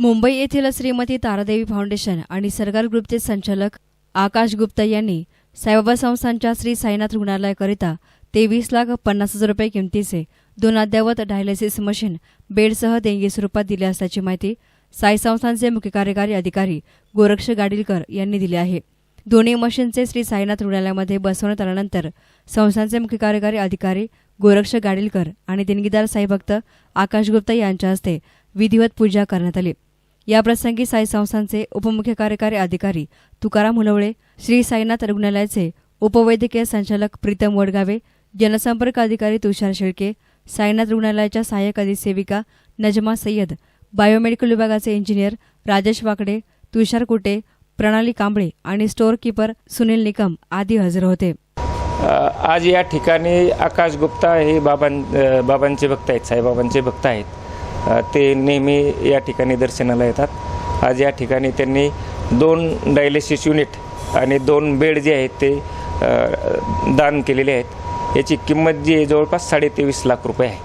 मुंबई येथील श्रीमती तारादेवी फाउंडेशन आणि सरकार ग्रुपचे संचालक आकाश गुप्ता यांनी साईबाबा संस्थांच्या श्री साईनाथ रुग्णालयाकरिता तेवीस लाख पन्नास हजार रुपये किमतीचे दोन अद्यावत डायलिसिस मशीन बेडसह देणगी स्वरूपात दिले असल्याची माहिती साई संस्थांचे मुख्य कार्यकारी अधिकारी गोरक्ष गाडीलकर यांनी दिली आहे. दोन्ही मशीनचे श्री साईनाथ रुग्णालयामध्ये बसवण्यात आल्यानंतर संस्थांचे मुख्य कार्यकारी अधिकारी गोरक्ष गाडीलकर आणि देणगीदार साईभक्त आकाश गुप्ता यांच्या हस्ते विधिवत पूजा करण्यात आली. याप्रसंगी साई संस्थांचे उपमुख्य कार्यकारी अधिकारी तुकाराम हुलवळे श्री साईनाथ रुग्णालयाचे उपवैद्यकीय संचालक प्रीतम वडगावे जनसंपर्क अधिकारी तुषार शेळके साईनाथ रुग्णालयाच्या सहाय्यक अधिसेविका नजमा सय्यद बायोमेडिकल विभागाचे इंजिनियर राजेश वाकडे तुषार कुटे प्रणाली कांबळे आणि स्टोअर किपर सुनील निकम आदी हजर होते. आज या ठिकाणी आकाश गुप्ता हे बाबां बाबांचे भक्त आहेत साईबाबांचे भक्त आहेत. ते नेहमी या ठिकाणी दर्शनाला येतात. आज या ठिकाणी त्यांनी दोन डायलिसिस युनिट आणि दोन बेड जे आहेत ते दान केलेले आहेत. याची किंमत जी आहे जवळपास साडेतेवीस लाख रुपये आहे.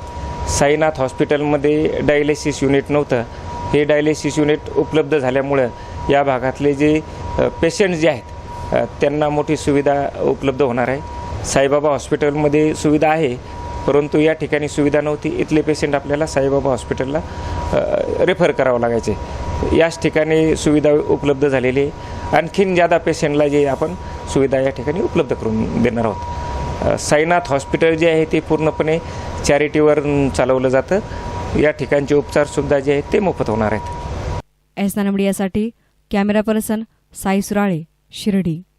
साईनाथ हॉस्पिटलमध्ये डायलिसिस युनिट नव्हतं. हे डायलिसिस युनिट उपलब्ध झाल्यामुळं या भागातले जे पेशंट जे आहेत त्यांना मोठी सुविधा उपलब्ध होणार आहे. साईबाबा हॉस्पिटलमध्ये सुविधा आहे परंतु या ठिकाणी सुविधा नव्हती. इथले पेशंट आपल्याला साईबाबा हॉस्पिटलला रेफर करावं लागायचे. याच ठिकाणी सुविधा उपलब्ध झालेली आहे. आणखीन ज्यादा पेशंटला जे आपण सुविधा या ठिकाणी उपलब्ध करून देणार आहोत. साईनाथ हॉस्पिटल जे आहे ते पूर्णपणे चॅरिटीवर चालवलं जातं. या ठिकाणचे उपचारसुद्धा जे आहेत ते मोफत होणार आहेत. एस नानमडियासाठी कॅमेरा पर्सन साई सुराळे शिर्डी.